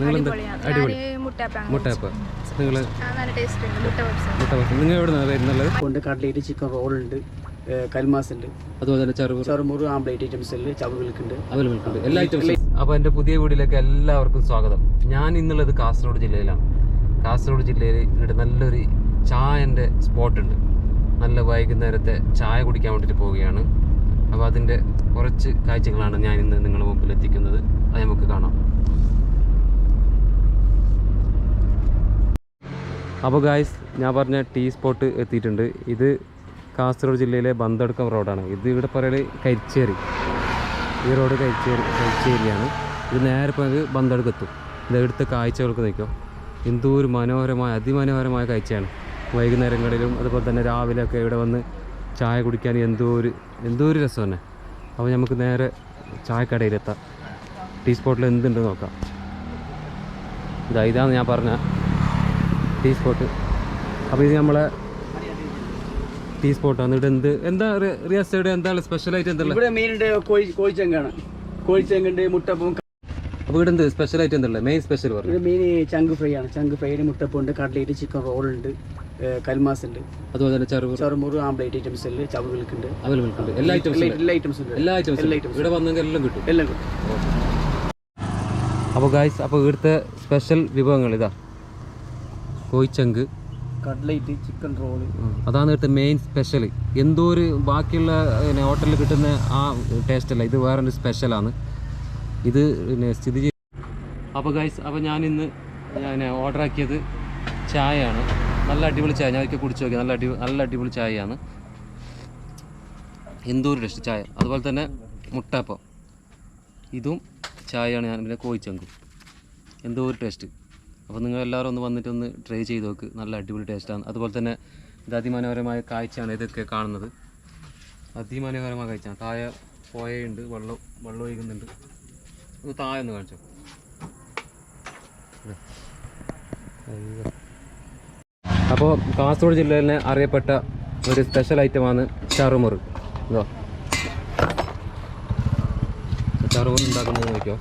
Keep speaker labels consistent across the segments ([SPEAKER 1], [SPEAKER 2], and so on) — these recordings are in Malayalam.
[SPEAKER 1] നിങ്ങൾ അടിപൊളി.
[SPEAKER 2] മുട്ടയപ്പ
[SPEAKER 1] നിങ്ങൾ നിങ്ങൾ എവിടെ നിന്നാണ് വരുന്നുള്ളത്
[SPEAKER 3] കൊണ്ട് കട്ട്ലേറ്റ് ചിക്കൻ റോൾ ഉണ്ട് കൽമാസ് ഉണ്ട്
[SPEAKER 1] അതുപോലെ തന്നെ ചെറുപൂർ
[SPEAKER 3] ചെറുമുറ് ആംപ്ലേറ്റ് ഐറ്റംസ് ഉണ്ട് ചവകൾക്ക് ഉണ്ട്
[SPEAKER 1] അവൈലബിൾ ഉണ്ട് എല്ലാ ഐറ്റംസും. അപ്പോൾ എന്റെ പുതിയ വീഡിയോയിലേക്ക് എല്ലാവർക്കും സ്വാഗതം. ഞാൻ ഇന്നുള്ളത് കാസർഗോഡ് ജില്ലയിലാണ്. കാസർഗോഡ് ജില്ലയിൽ ഇവിടെ നല്ലൊരു ചായന്റെ സ്പോട്ടുണ്ട് നല്ല വൈകുന്നേരത്തെ ചായ കുടിക്കാൻ വേണ്ടിയിട്ട് പോവുകയാണ്. അപ്പോൾ അതിന്റെ കുറച്ച് കാഴ്ചകളാണ് ഞാൻ ഇന്ന് നിങ്ങളുടെ മുമ്പിൽ എത്തിക്കുന്നത്. അത് നമുക്ക് കാണാം. അപ്പോൾ ഗായ്സ് ഞാൻ പറഞ്ഞ ടീ സ്പോട്ട് എത്തിയിട്ടുണ്ട്. ഇത് കാസർഗോഡ് ജില്ലയിലെ ബന്തടുക്കം റോഡാണ് ഇത് ഇവിടെ പറയൽ കരിച്ചേരി. ഈ റോഡ് കരിച്ചേരി കരിച്ചേരിയാണ്. ഇത് നേരെ പോയത് ബന്തടുക്കെത്തും ഇത് എടുത്ത കാഴ്ചകൾക്ക് നിൽക്കും. എന്തോ ഒരു മനോഹരമായ അതിമനോഹരമായ കാഴ്ചയാണ്. വൈകുന്നേരങ്ങളിലും അതുപോലെ തന്നെ രാവിലെയൊക്കെ ഇവിടെ വന്ന് ചായ കുടിക്കാൻ എന്തോ ഒരു എന്തോ ഒരു രസം തന്നെ. അപ്പോൾ നമുക്ക് നേരെ ചായക്കടയിലെത്താം. ടീ സ്പോട്ടിൽ എന്തുണ്ട് നോക്കാം. ഇതാ ഇതാണ് ഞാൻ പറഞ്ഞ ടീ സ്പോട്ട് അപ്പോൾ ഇത് നമ്മളെ ടീ സ്പോട്ടാണ് ഇവിടെ എന്ത് എന്താ റിയാസ് ഇവിടെ എന്താണ് സ്പെഷ്യലായിട്ട് എന്തുള്ളത്?
[SPEAKER 3] ഇവിടെ മെയിൻ ഉണ്ട് കോഴി കോഴിച്ചങ്കാണ്. കോഴിച്ചങ്കുണ്ട് മുട്ടപ്പം
[SPEAKER 1] അപ്പോൾ ഇവിടെ എന്ത് സ്പെഷ്യലായിട്ട് എന്തുള്ളത്? മെയിൻ സ്പെഷ്യൽ പറഞ്ഞു.
[SPEAKER 3] ഇവിടെ മെയിൻ ചങ്ക് ഫ്രൈ ആണ്. ചങ്ക് ഫ്രൈ മുട്ടപ്പം ഉണ്ട് കട്ട്ലേറ്റ് ചിക്കൻ റോൾ ഉണ്ട് കൽമാസ് ഉണ്ട്.
[SPEAKER 1] അതുപോലെ തന്നെ ചെറു
[SPEAKER 3] ചെറുമുറ് ആംപ്ലേറ്റ് ഐറ്റംസ് ഉണ്ട് ചവകൾക്കുണ്ട്
[SPEAKER 1] അവൈലബിൾ ഉണ്ട്. എല്ലാ ഐറ്റംസും
[SPEAKER 3] എല്ലാ ഐറ്റംസും ഉണ്ട്.
[SPEAKER 1] എല്ലാ ഐറ്റംസും
[SPEAKER 3] എല്ലാ ഐറ്റംസും
[SPEAKER 1] ഇവിടെ വന്നെങ്കിൽ എല്ലാം കിട്ടും.
[SPEAKER 3] എല്ലാം കിട്ടും.
[SPEAKER 1] അപ്പോൾ ഗായ്സ് അപ്പോൾ ഇവിടുത്തെ സ്പെഷ്യൽ വിഭവങ്ങൾ ഇതാ. കോയിച്ചങ്ക്
[SPEAKER 3] കട്ലേറ്റ് ചിക്കൻ റോൾ.
[SPEAKER 1] അതാണ് ഇവിടുത്തെ മെയിൻ സ്പെഷ്യൽ എന്തോ ഒരു ബാക്കിയുള്ള പിന്നെ ഹോട്ടലിൽ കിട്ടുന്ന ആ ടേസ്റ്റ് അല്ല ഇത് വേറൊരു സ്പെഷ്യലാണ് ഇത് പിന്നെ സ്ഥിതി ചെയ്ത് അപ്പോൾ ഗൈസ് അപ്പോൾ ഞാനിന്ന് ഞാൻ ഓർഡർ ആക്കിയത് ചായയാണ്. നല്ല അടിപൊളി ചായ. ഞാൻ ഒരിക്കൽ കുടിച്ച് നോക്കി നല്ല അടി നല്ല അടിപൊളി ചായയാണ്. എന്തോ ഒരു ടേസ്റ്റ് ചായ. അതുപോലെ തന്നെ മുട്ടപ്പം ഇതും ചായയാണ് ഞാൻ പിന്നെ കോഴിച്ചങ്കും എന്തോ ഒരു ടേസ്റ്റ് അപ്പോൾ നിങ്ങൾ എല്ലാവരും ഒന്ന് വന്നിട്ട് ഒന്ന് ട്രൈ ചെയ്ത് നോക്ക്. നല്ല അടിപൊളി ടേസ്റ്റാണ് അതുപോലെ തന്നെ ഇത് അതിമനോഹരമായ കാഴ്ചയാണ് ഇതൊക്കെ കാണുന്നത്. അതിമനോഹരമായ കാഴ്ചയാണ്. താഴെ പോയുണ്ട് വെള്ളം വെള്ളം ഒഴുകുന്നുണ്ട്. ഒന്ന് താഴെ ഒന്ന് കാണിച്ചോ? അപ്പോൾ കാസർഗോഡ് ജില്ലയിലെ അറിയപ്പെട്ട ഒരു സ്പെഷ്യൽ ഐറ്റമാണ് ചറുമുറ്. ഇതോ. ചറുമുറ് ഉണ്ടാക്കുന്നത് നോക്കിയോ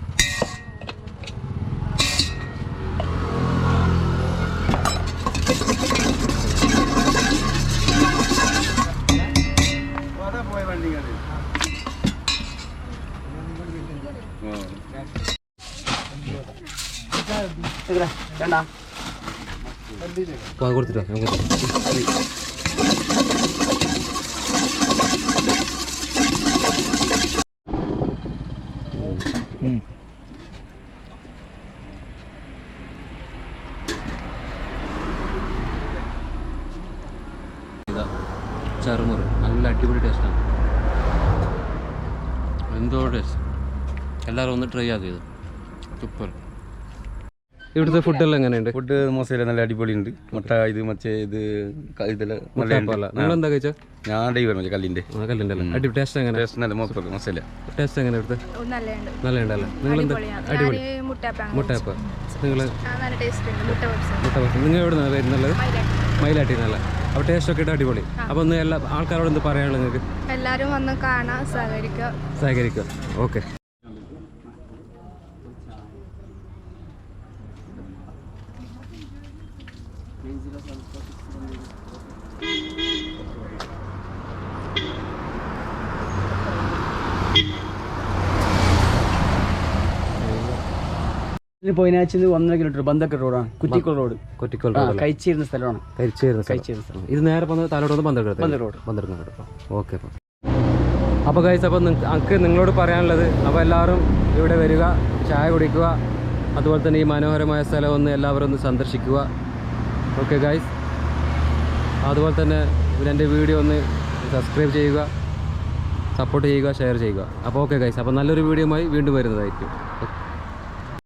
[SPEAKER 3] രണ്ടാ
[SPEAKER 1] അപ്പോൾ കൊടുത്തിട്ടോ ഞാൻ കൊടുത്തു ഇതാ ചറുമുറ്. നല്ല അടിപൊളി ടേസ്റ്റാണ് എന്തോ ടേസ്റ്റ് എല്ലാവരും ഒന്ന് ട്രൈ ആക്കിയത് സൂപ്പർ ഇവിടുത്തെ ഫുഡെല്ലാം എങ്ങനെയുണ്ട്?
[SPEAKER 4] ഫുഡ് മോശമില്ല നല്ല അടിപൊളിയുണ്ട്. മുട്ട ഇത് മറ്റേ ഇത് ഇതെല്ലാം
[SPEAKER 1] കഴിച്ചാൽ
[SPEAKER 4] ഞാൻ ഡൈവർ കല്ലിന്റെ.
[SPEAKER 1] കല്ലിന്റെ അല്ലേ? അടിപൊളി ടേസ്റ്റ് എങ്ങനെ?
[SPEAKER 4] ടേസ്റ്റ് നല്ല മോശം മോശമില്ല.
[SPEAKER 1] ടേസ്റ്റ് എങ്ങനെ ഇവിടുത്തെ? നിങ്ങൾ എന്താ അടിപൊളി.
[SPEAKER 2] ഞാൻ മുട്ടയപ്പം
[SPEAKER 1] മുട്ടയപ്പ. നിങ്ങൾ
[SPEAKER 2] ആ, നല്ല ടേസ്റ്റ് ഉണ്ട്. മുട്ട
[SPEAKER 1] നിങ്ങൾ എവിടെ നിന്നാണ് വരുന്നുള്ളത്
[SPEAKER 2] മൈലാട്ടി.
[SPEAKER 1] മയിലാട്ടി നിന്നല്ല അപ്പോൾ ടേസ്റ്റ് ഒക്കെ ഇട്ട് അടിപൊളി. അപ്പോൾ ഒന്ന് എല്ലാ ആൾക്കാരോട് എന്ത് പറയാനുള്ളത് നിങ്ങൾക്ക്?
[SPEAKER 2] എല്ലാരും വന്ന് കാണാൻ സഹകരിക്കുക.
[SPEAKER 1] സഹകരിക്കുക. ഓക്കെ.
[SPEAKER 3] ഇതിന് പോയിനാച്ചിന്ന് ഒന്നര കിലോമീറ്റർ ബന്ധക്കൽ റോഡാണ്. കുറ്റിക്കോൾ റോഡ്.
[SPEAKER 1] കുറ്റിക്കോൾ
[SPEAKER 3] റോഡ് കഴിച്ചിരുന്ന സ്ഥലമാണ്.
[SPEAKER 1] കഴിച്ചിരുന്ന
[SPEAKER 3] കഴിച്ചിരുന്ന സ്ഥലം.
[SPEAKER 1] ഇത് നേരെ പോകുന്നത് താലോട്ട് വന്ന് പന്ത്രണ്ട്
[SPEAKER 3] ബന്ധക്കൽ റോഡ്.
[SPEAKER 1] ഓക്കെ അപ്പം. അപ്പോൾ കഴിച്ച് അപ്പോൾ നമുക്ക് നിങ്ങളോട് പറയാനുള്ളത് അപ്പോൾ എല്ലാവരും ഇവിടെ വരിക ചായ കുടിക്കുക അതുപോലെ തന്നെ ഈ മനോഹരമായ സ്ഥലം ഒന്ന് എല്ലാവരും ഒന്ന് സന്ദർശിക്കുക. ഓക്കെ ഗായ്സ് അതുപോലെ തന്നെ എന്റെ വീഡിയോ ഒന്ന് സബ്സ്ക്രൈബ് ചെയ്യുക സപ്പോർട്ട് ചെയ്യുക ഷെയർ ചെയ്യുക. അപ്പോൾ ഓക്കെ ഗൈസ് അപ്പോൾ നല്ലൊരു വീഡിയോയുമായി വീണ്ടും വരുന്നതായിരിക്കും.